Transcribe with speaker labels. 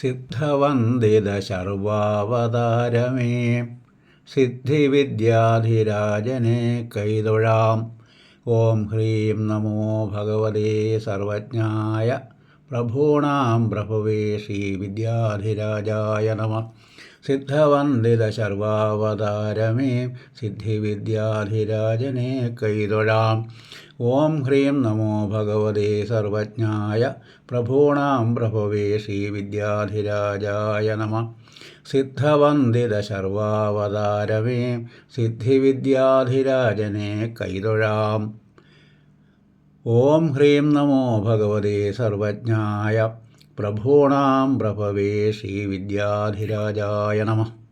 Speaker 1: സിദ്ധവന്ദിത ശർവാവതാരമേ സിദ്ധിവിദ്യാധിരാജനെ കൈതൊഴാം. ഓം ഹ്രീം നമോ ഭഗവതേ സർവജ്ഞായ പ്രഭൂണാം പ്രഭുവേ ശ്രീവിദ്യാധിരാജായ നമ. സിദ്ധവന്ദിത ശർവാവതാരമേ സിദ്ധിവിദ്യാധിരാജനെ കൈതൊഴാം. ഓം ഹ്രീം നമോ ഭഗവതേ സർവജ്ഞായ പ്രഭൂണാം പ്രഭവേ ശ്രീവിദ്യാധിരാജായ നമ. സിദ്ധവന്ദിത ശർവാവതാരമേ സിദ്ധിവിദ്യാധിരാജനെ കൈതൊഴാം. ഓം ഹ്രീം നമോ ഭഗവതേ സർവജ്ഞായ പ്രഭൂണാം പ്രഭവേ ശ്രീവിദ്യാധിരാജായ നമ.